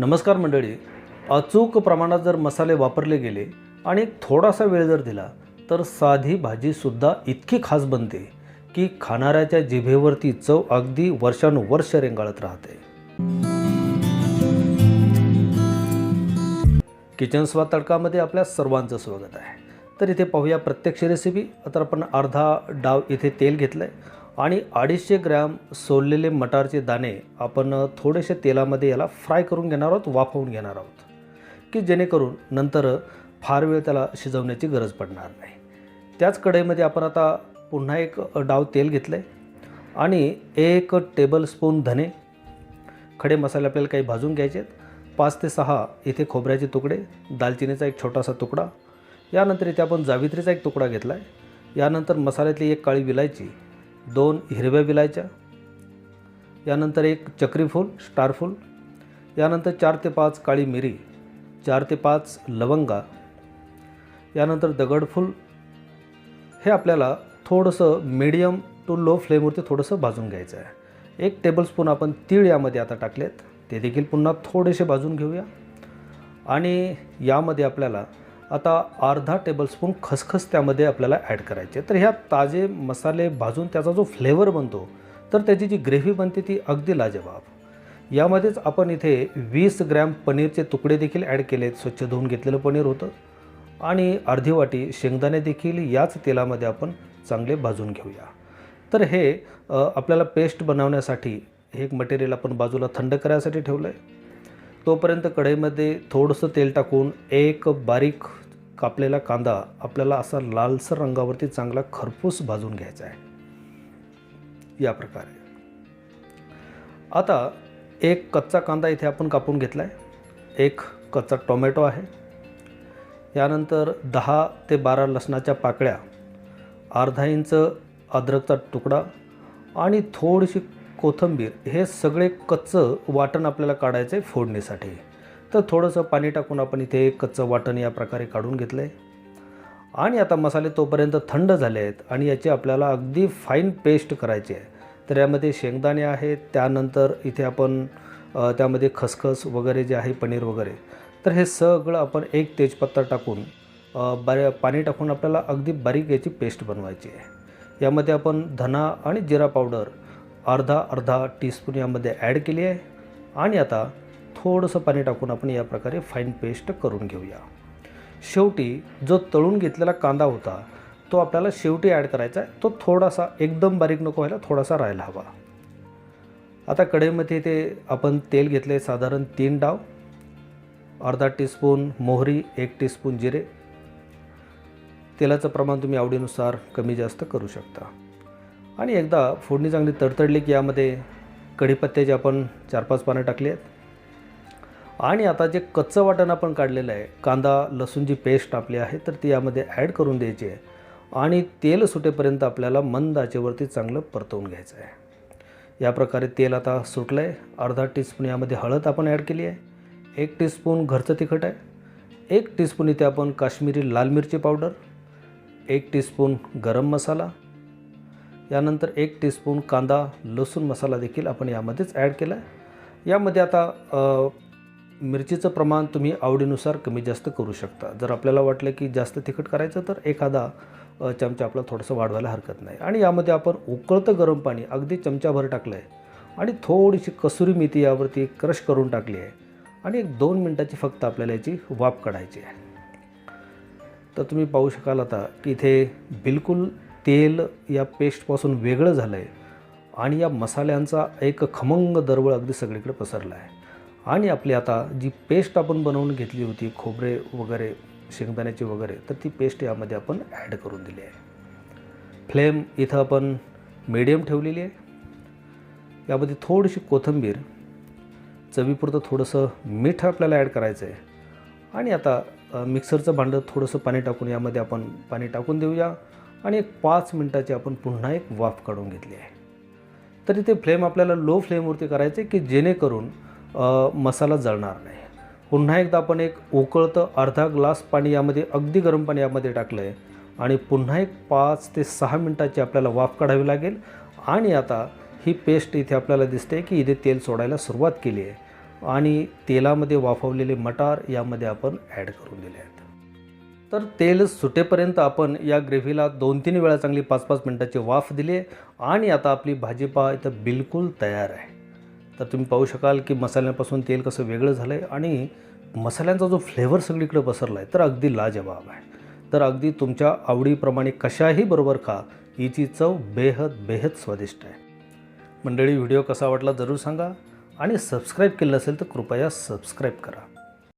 नमस्कार मंडळी. अचूक प्रमाणात जर मसाले वापरले गेले आणि थोडासा वेळ जर दिला तर साधी भाजीसुद्धा इतकी खास बनते की खाणाऱ्याच्या जिभेवरती चव अगदी वर्षानुवर्ष रेंगाळत राहते. किचन स्वाद तडकामध्ये आपल्या सर्वांचं स्वागत आहे. तर इथे पाहूया प्रत्यक्ष रेसिपी तर आपण अर्धा डाव इथे तेल घेतलं आहे आणि अडीचशे ग्रॅम सोललेले मटारचे दाणे आपण थोडेसे तेलामध्ये याला फ्राय करून घेणार आहोत वाफवून घेणार आहोत की जेणेकरून नंतर फार वेळ त्याला शिजवण्याची गरज पडणार नाही. त्याच कढईमध्ये आपण आता पुन्हा एक डाव तेल घेतलं आहे आणि एक टेबलस्पून धने. खडे मसाले आपल्याला काही भाजून घ्यायचे आहेत. पाच ते सहा इथे खोबऱ्याचे तुकडे दालचिनीचा एक छोटासा तुकडा यानंतर इथे आपण जावित्रीचा एक तुकडा घेतला आहे यानंतर मसाल्यातली एक काळी विलायची दोन हिरव्या विलायच्या यानंतर एक चक्रीफूल स्टारफूल यानंतर चार ते पाच काळी मिरी चार ते पाच लवंगा यानंतर दगडफूल हे आपल्याला थोडंसं मीडियम टू लो फ्लेमवरती थोडंसं भाजून घ्यायचं आहे एक टेबलस्पून आपण तीळ यामध्ये आता टाकलेत. ते देखील पुन्हा थोडेसे भाजून घेऊया. आणि यामध्ये आपल्याला आता अर्धा टेबलस्पून खसखस त्यामध्ये आपल्याला ॲड करायचे. तर ह्या ताजे मसाले भाजून त्याचा जो फ्लेवर बनतो तर त्याची जी ग्रेव्ही बनते ती अगदी लाजवाब. यामध्येच आपण इथे वीस ग्रॅम पनीरचे तुकडे देखील ॲड केलेत. स्वच्छ धुवून घेतलेलं पनीर होतं. आणि अर्धी वाटी शेंगदाणे देखील याच तेलामध्ये आपण चांगले भाजून घेऊया. तर हे आपल्याला पेस्ट बनवण्यासाठी हे एक मटेरियल आपण बाजूला थंड करायसाठी ठेवलं आहे तोपर्यंत कढईमध्ये थोडंसं तेल टाकून एक बारीक कापलेला कांदा आपल्याला असा लालसर रंगावरती चांगला खरपूस भाजून घ्यायचा आहे. या प्रकारे. आता एक कच्चा कांदा इथे आपण कापून घेतला आहे एक कच्चा टोमॅटो आहे. यानंतर दहा ते बारा लसणाच्या पाकळ्या अर्धा इंच अद्रकचा तुकडा आणि थोडीशी कोथिंबीर हे सगळे कच्चं वाटण आपल्याला काढायचं आहे फोडणीसाठी. तर थोडंसं पाणी टाकून आपण इथे कच्चं वाटण या प्रकारे काढून घेतलं आहे आणि आता मसाले तोपर्यंत थंड झाले आहेत आणि याची आपल्याला अगदी फाईन पेस्ट करायची आहे. तर यामध्ये शेंगदाणे आहेत त्यानंतर इथे आपण त्यामध्ये खसखस वगैरे जे आहे पनीर वगैरे. तर हे सगळं आपण एक तेजपत्ता टाकून बारे पाणी टाकून आपल्याला अगदी बारीक याची पेस्ट बनवायची आहे. यामध्ये आपण धना आणि जिरा पावडर अर्धा अर्धा टीस्पून यामध्ये ॲड केली आहे. आणि आता थोडंसं पाणी टाकून आपण या प्रकारे फाईन पेस्ट करून घेऊया. शेवटी जो तळून घेतलेला कांदा होता तो आपल्याला शेवटी ॲड करायचा आहे. तो थोडासा एकदम बारीक नको व्हायला थोडासा राहायला हवा. आता कढईमध्ये ते आपण तेल घेतले साधारण तीन डाव. अर्धा टीस्पून मोहरी एक टीस्पून जिरे. तेलाचं प्रमाण तुम्ही आवडीनुसार कमी जास्त करू शकता. आणि एकदा फोडणी चांगली तडतडली की यामध्ये कढीपत्त्याची आपण चार पाच पानं टाकली आहेत. आणि आता जे कच्चं वाटण आपण काढलेलं आहे कांदा लसूणची पेस्ट आपली आहे तर ती यामध्ये ॲड करून द्यायची आहे. आणि तेल सुटेपर्यंत आपल्याला मंद आचेवरती चांगलं परतवून घ्यायचं आहे. या प्रकारे तेल आता सुटलं आहे अर्धा टीस्पून यामध्ये हळद आपण ॲड केली आहे. एक टीस्पून घरचं तिखट आहे. एक टीस्पून इथे आपण काश्मीरी लाल मिरची पावडर. एक टीस्पून गरम मसाला. यानंतर एक टीस्पून कांदा लसूण मसाला देखील आपण यामध्येच ॲड केला आहे. यामध्ये आता मिरचीचं प्रमाण तुम्ही आवडीनुसार कमी जास्त करू शकता. जर आपल्याला वाटलं की जास्त तिखट करायचं तर एखादा चमचा आपला थोडंसं वाढवायला हरकत नाही. आणि यामध्ये आपण उकळतं गरम पाणी अगदी चमचाभर टाकलं आहे आणि थोडीशी कसुरी मेथी यावरती क्रश करून टाकली आहे. आणि एक दोन मिनटाची फक्त आपल्याला याची वाफ काढायची आहे. तर तुम्ही पाहू शकाल आता की इथे बिलकुल तेल या पेस्टपासून वेगळं झालं आहे आणि या मसाल्यांचा एक खमंग दरवळ अगदी सगळीकडे पसरला आहे. आणि आपली आता जी पेस्ट आपण बनवून घेतली होती खोबरे वगैरे शेंगदाण्याची वगैरे तर ती पेस्ट यामध्ये आपण ॲड करून दिली आहे. फ्लेम इथं आपण मीडियम ठेवलेली आहे. यामध्ये थोडीशी कोथिंबीर चवीपुरतं थोडंसं मीठ आपल्याला ॲड करायचं आहे. आणि आता मिक्सरचं भांडं थोडंसं पाणी टाकून यामध्ये आपण पाणी टाकून देऊया. आणि एक पाच मिनटाची आपण पुन्हा एक वाफ काढून घेतली आहे. तरी ते फ्लेम आपल्याला लो फ्लेमवरती करायचे की जेणेकरून मसाला जळणार नाही. पुन्हा एकदा आपण एक उकळतं अर्धा ग्लास पाणी यामध्ये अगदी गरम पाणी यामध्ये टाकलं आहे आणि पुन्हा एक पाच ते सहा मिनटाची आपल्याला वाफ काढावी लागेल. आणि आता ही पेस्ट इथे आपल्याला दिसते की इथे तेल सोडायला सुरुवात केली आहे. आणि तेलामध्ये वाफवलेले मटार यामध्ये आपण ॲड करून दिले आहेत. तर तेल सुटेपर्यंत आपण या ग्रेव्हीला दोन तीन वेळा चांगली पाच पाच मिनटाची वाफ दिली आणि आता आपली भाजीपा इथं बिलकुल तयार आहे. तर तुम्ही पाहू शकाल की मसाल्यापासून तेल कसं वेगळं झालं आहे आणि मसाल्यांचा जो फ्लेवर सगळीकडे पसरला आहे तर अगदी लाजवाब आहे. तर अगदी तुमच्या आवडीप्रमाणे कशाही बरोबर खा हिची चव बेहद बेहद स्वादिष्ट आहे. मंडळी व्हिडिओ कसा वाटला जरूर सांगा आणि सबस्क्राईब केलं असेल तर कृपया सबस्क्राईब करा.